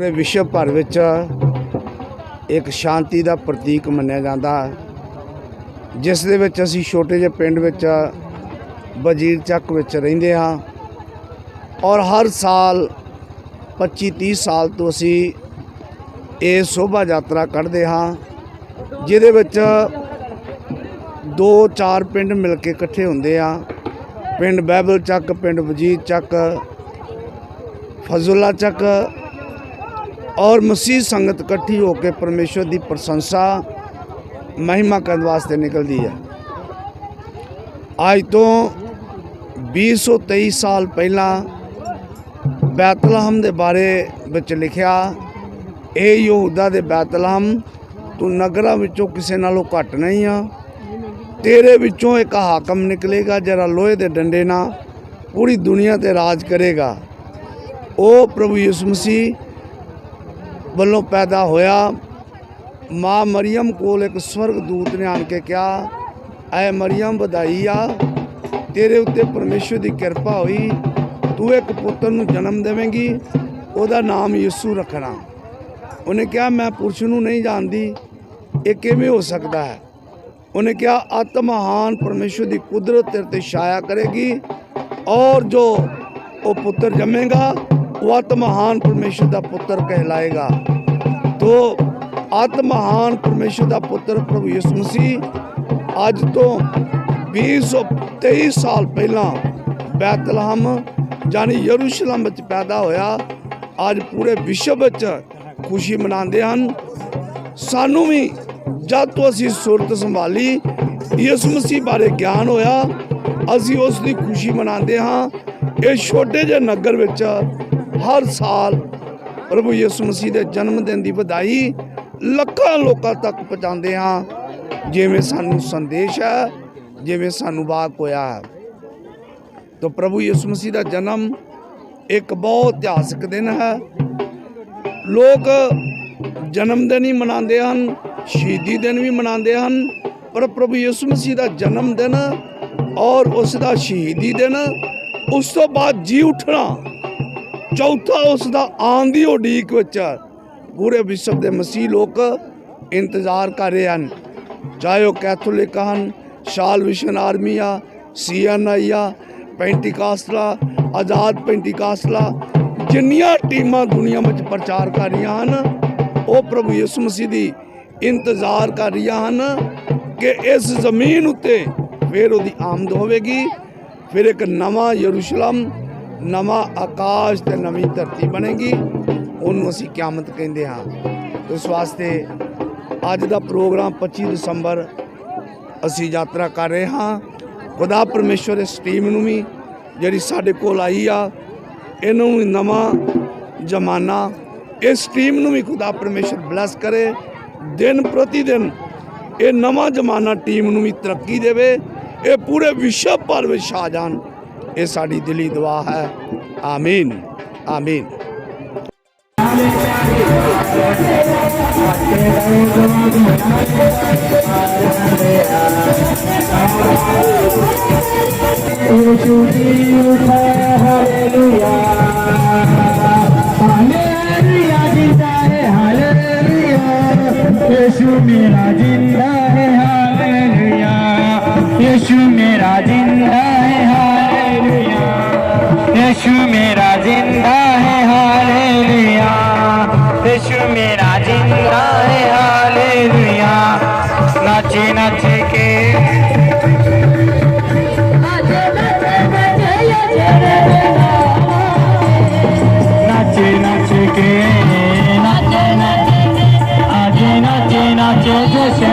ਪੂਰੇ ਵਿਸ਼ਵ ਭਰ ਵਿੱਚ ਇੱਕ ਸ਼ਾਂਤੀ ਦਾ ਪ੍ਰਤੀਕ ਮੰਨਿਆ ਜਾਂਦਾ। ਹੈ ਜਿਸ ਦੇ ਵਿੱਚ ਅਸੀਂ ਛੋਟੇ ਜਿਹੇ ਪਿੰਡ ਵਿੱਚ, ਵਜੀਰ ਚੱਕ ਵਿੱਚ ਰਹਿੰਦੇ ਹਾਂ ਔਰ ਹਰ ਸਾਲ 25 30 ਸਾਲ ਤੋਂ ਅਸੀਂ ਇਹ ਸ਼ੋਭਾ ਯਾਤਰਾ ਕੱਢਦੇ ਹਾਂ, ਜਿਹਦੇ ਵਿੱਚ ਦੋ ਚਾਰ ਪਿੰਡ ਮਿਲ ਕੇ ਇਕੱਠੇ ਹੁੰਦੇ ਆ ਪਿੰਡ ਬਹਿਬਲ ਚੱਕ, ਪਿੰਡ ਵਜੀਰ ਚੱਕ, ਫਜ਼ੁੱਲਾ ਚੱਕ ਔਰ ਮਸੀਹ ਸੰਗਤ ਇਕੱਠੀ ਹੋ ਕੇ ਪਰਮੇਸ਼ਵਰ ਦੀ ਪ੍ਰਸ਼ੰਸਾ, ਮਹਿਮਾ ਕਰਨ ਵਾਸਤੇ ਨਿਕਲਦੀ ਹੈ। ਅੱਜ ਤੋਂ 223 ਸਾਲ ਪਹਿਲਾਂ ਬੈਤਲਹਮ ਦੇ ਬਾਰੇ ਵਿੱਚ ਲਿਖਿਆ, ਇਹ ਯਹੂਦਾ ਦੇ ਬੈਤਲਹਮ ਤੂੰ ਨਗਰਾਂ ਵਿੱਚੋਂ ਕਿਸੇ ਨਾਲੋਂ ਘੱਟ ਨਹੀਂ ਆ। ਤੇਰੇ ਵਿੱਚੋਂ ਇੱਕ ਹਾਕਮ ਨਿਕਲੇਗਾ, ਜਿਹੜਾ ਲੋਹੇ ਦੇ ਡੰਡੇ ਨਾਲ ਪੂਰੀ ਦੁਨੀਆ ਤੇ ਰਾਜ ਕਰੇਗਾ। ਉਹ ਪ੍ਰਭੂ ਯਿਸੂ ਮਸੀਹ ਵੱਲੋਂ ਪੈਦਾ ਹੋਇਆ। ਮਾਂ ਮਰੀਮ ਕੋਲ ਇੱਕ ਸਵਰਗਦੂਤ ਨੇ ਆਣ ਕੇ ਕਿਹਾ, ਐ ਮਰੀਮ, ਵਧਾਈ ਆ। ਤੇਰੇ ਉੱਤੇ ਪਰਮੇਸ਼ਵਰ ਦੀ ਕਿਰਪਾ ਹੋਈ। ਤੂੰ ਇੱਕ ਪੁੱਤਰ ਨੂੰ ਜਨਮ ਦੇਵੇਂਗੀ। ਉਹਦਾ ਨਾਮ ਯਿਸੂ ਰੱਖਣਾ। ਉਹਨੇ ਕਿਹਾ, ਮੈਂ ਪੁਰਸ਼ ਨੂੰ ਨਹੀਂ ਜਾਣਦੀ। ਇਹ ਕਿਵੇਂ ਹੋ ਸਕਦਾ ਹੈ? ਉਹਨੇ ਕਿਹਾ, ਅਤ ਮਹਾਨ ਪਰਮੇਸ਼ਵਰ ਦੀ ਕੁਦਰਤ ਤੇਰੇ ਤੇ ਛਾਇਆ ਕਰੇਗੀ ਔਰ ਜੋ ਉਹ ਪੁੱਤਰ ਜੰਮੇਗਾ ਉਹ ਅਤ ਮਹਾਨ ਪਰਮੇਸ਼ਵਰ ਦਾ ਪੁੱਤਰ ਕਹਿਲਾਏਗਾ। ਤੋ ਅਤ ਮਹਾਨ ਪਰਮੇਸ਼ਵਰ ਦਾ ਪੁੱਤਰ ਪ੍ਰਭੂ ਯਿਸੂ ਮਸੀਹ ਅੱਜ ਤੋਂ 223 ਸਾਲ ਪਹਿਲਾਂ ਬੈਤਲਹਮ ਜਾਨੀ ਯਰੂਸ਼ਲਮ ਵਿੱਚ ਪੈਦਾ ਹੋਇਆ। ਅੱਜ ਪੂਰੇ ਵਿਸ਼ਵ ਵਿੱਚ ਖੁਸ਼ੀ ਮਨਾਉਂਦੇ ਹਨ। ਸਾਨੂੰ ਵੀ ਜਦ ਤੋਂ ਅਸੀਂ ਸੁਰਤ ਸੰਭਾਲੀ, ਯਿਸੂ ਮਸੀਹ ਬਾਰੇ ਗਿਆਨ ਹੋਇਆ, ਅਸੀਂ ਉਸ ਦੀ ਖੁਸ਼ੀ ਮਨਾਉਂਦੇ ਹਾਂ। ਇਹ ਛੋਟੇ ਜਿਹੇ ਨਗਰ ਵਿੱਚ ਹਰ ਸਾਲ ਪ੍ਰਭੂ ਯਿਸੂ ਮਸੀਹ ਦੇ ਜਨਮ ਦਿਨ ਦੀ ਵਧਾਈ ਲੱਖਾਂ ਲੋਕਾਂ ਤੱਕ ਪਹੁੰਚਾਉਂਦੇ ਹਾਂ। ਜਿਵੇਂ ਸਾਨੂੰ ਸੰਦੇਸ਼ ਹੈ, ਜਿਵੇਂ ਸਾਨੂੰ ਵਾਕ ਹੋਇਆ ਹੈ। ਤਾਂ ਪ੍ਰਭੂ ਯਿਸੂ ਮਸੀਹ ਦਾ ਜਨਮ ਇੱਕ ਬਹੁਤ ਇਤਿਹਾਸਕ ਦਿਨ ਹੈ। ਲੋਕ ਜਨਮ ਦਿਨ ਹੀ ਮਨਾਉਂਦੇ ਹਨ, ਸ਼ਹੀਦੀ ਦਿਨ ਵੀ ਮਨਾਉਂਦੇ ਹਨ, ਪਰ ਪ੍ਰਭੂ ਯਿਸੂ ਮਸੀਹ ਦਾ ਜਨਮ ਦਿਨ ਔਰ ਉਸ ਦਾ ਸ਼ਹੀਦੀ ਦਿਨ, ਉਸ ਤੋਂ ਬਾਅਦ ਜੀ ਉੱਠਣਾ ਚੌਥਾ ਉਸ ਦਾ ਆਉਣ ਦੀ ਉਡੀਕ ਵਿੱਚ ਪੂਰੇ ਵਿਸ਼ਵ ਦੇ ਮਸੀਹ ਲੋਕ ਇੰਤਜ਼ਾਰ ਕਰ ਰਹੇ ਹਨ। ਚਾਹੇ ਉਹ ਕੈਥੋਲਿਕ ਹਨ, ਸ਼ਾਲ ਵਿਸ਼ਨ ਆਰਮੀ ਆ ਸੀਐਨਆਈ ਆ, ਪੈਂਟੀਕਾਸਟਲਾ ਆਜ਼ਾਦ ਪੈਂਟੀਕਾਸਟਲਾ ਜਿੰਨੀਆਂ ਟੀਮਾਂ ਦੁਨੀਆ ਵਿੱਚ ਪ੍ਰਚਾਰ ਕਰ ਰਹੀਆਂ ਹਨ, ਉਹ ਪ੍ਰਭੂ ਯਿਸੂ ਮਸੀਹ ਦੀ ਇੰਤਜ਼ਾਰ ਕਰ ਰਹੀਆਂ ਹਨ ਕਿ ਇਸ ਜ਼ਮੀਨ ਉੱਤੇ ਫਿਰ ਉਹਦੀ ਆਮਦ ਹੋਵੇਗੀ। ਫਿਰ ਇੱਕ ਨਵਾਂ ਯਰੂਸ਼ਲਮ ਨਵਾਂ ਆਕਾਸ਼ ਤੇ ਨਵੀਂ ਧਰਤੀ ਬਣੇਗੀ, ਉਹਨੂੰ ਅਸੀਂ ਕਿਆਮਤ ਕਹਿੰਦੇ ਹਾਂ। ਇਸ ਵਾਸਤੇ ਅੱਜ ਦਾ ਪ੍ਰੋਗਰਾਮ 25 ਦਸੰਬਰ ਅਸੀਂ ਯਾਤਰਾ ਕਰ ਰਹੇ ਹਾਂ। ਖੁਦਾ ਪਰਮੇਸ਼ਵਰ ਇਸ ਟੀਮ ਨੂੰ ਵੀ, ਜਿਹੜੀ ਸਾਡੇ ਕੋਲ ਆਈ ਆ, ਇਹਨੂੰ ਵੀ ਨਵਾਂ ਜ਼ਮਾਨਾ, ਇਸ ਟੀਮ ਨੂੰ ਵੀ ਖੁਦਾ ਪਰਮੇਸ਼ਵਰ ਬਲੈਸ ਕਰੇ। ਦਿਨ ਪ੍ਰਤੀ ਦਿਨ ਇਹ ਨਵਾਂ ਜ਼ਮਾਨਾ ਟੀਮ ਨੂੰ ਵੀ ਤਰੱਕੀ ਦੇਵੇ, ਇਹ ਪੂਰੇ ਵਿਸ਼ਵ ਭਰ ਵਿੱਚ ਛਾ ਜਾਣ। ਇਹ ਸਾਡੀ ਦਿਲੀ ਦੁਆ ਹੈ ਆਮੀਨ ਆਮੀਨ यीशु जी उठा हालेलुया हालेलुया जिंदा है हालेलुया यीशु मेरा जिंदा है हालेलुया यीशु मेरा जिंदा है हालेलुया नाचे नाचे के नाचे नाचे के नाचे नाचे आगे नाचे नाचे जैसे